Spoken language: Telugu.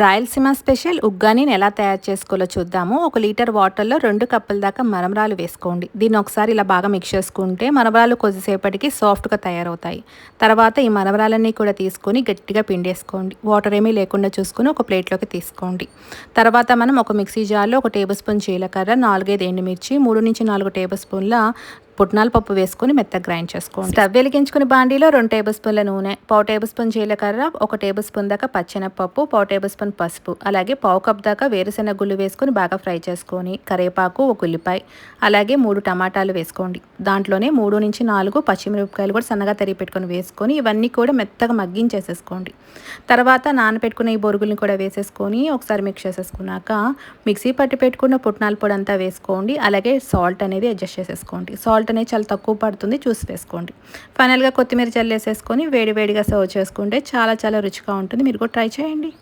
రాయలసీమ స్పెషల్ ఉగ్గానిని ఎలా తయారు చేసుకోవాలో చూద్దాము. ఒక లీటర్ వాటర్లో రెండు కప్పుల దాకా మరమరాలు వేసుకోండి. దీన్ని ఒకసారి ఇలా బాగా మిక్స్ చేసుకుంటే మరమరాలు కొద్దిసేపటికి సాఫ్ట్గా తయారవుతాయి. తర్వాత ఈ మరమరాలన్నీ కూడా తీసుకొని గట్టిగా పిండేసుకోండి. వాటర్ ఏమీ లేకుండా చూసుకొని ఒక ప్లేట్లోకి తీసుకోండి. తర్వాత మనం ఒక మిక్సీ జార్లో ఒక టేబుల్ స్పూన్ జీలకర్ర నాలుగైదు ఎండుమిర్చి మూడు నుంచి నాలుగు టేబుల్ స్పూన్ల పుట్నాల పప్పు వేసుకొని మెత్తగా గ్రైండ్ చేసుకోండి. స్టవ్ వెలిగించుకుని బాండీలో రెండు టేబుల్ స్పూన్ల నూనె పావు టేబుల్ స్పూన్ జీలకర్ర ఒక టేబుల్ స్పూన్ దాకా పచ్చెనపప్పు పావు టేబుల్ స్పూన్ పసుపు. అలాగే పావు కప్ దాకా వేరుశెనగ గుళ్ళు వేసుకొని బాగా ఫ్రై చేసుకొని కరివేపాకు ఒక ఉల్లిపాయ అలాగే మూడు టమాటాలు వేసుకోండి. దాంట్లోనే మూడు నుంచి నాలుగు పచ్చిమిరపకాయలు కూడా సన్నగా తరిగి పెట్టుకొని వేసుకొని ఇవన్నీ కూడా మెత్తగా మగ్గించేసేసుకోండి. తర్వాత నానబెట్టుకున్న ఈ బొరుగుల్ని కూడా వేసేసుకొని ఒకసారి మిక్స్ చేసేసుకున్నాక మిక్సీ పట్టి పెట్టుకున్న పుట్నాల పొడి అంతా వేసుకోండి. అలాగే సాల్ట్ అనేది అడ్జస్ట్ చేసేసుకోండి. సాల్ట్ అనేది చాలా తక్కువ పడుతుంది. చూసి వేసుకోండి. ఫైనల్గా కొత్తిమీర చల్లేసేసుకొని వేడి వేడిగా సర్వ్ చేసుకుంటే చాలా చాలా రుచిగా ఉంటుంది. మీరు కూడా ట్రై చేయండి.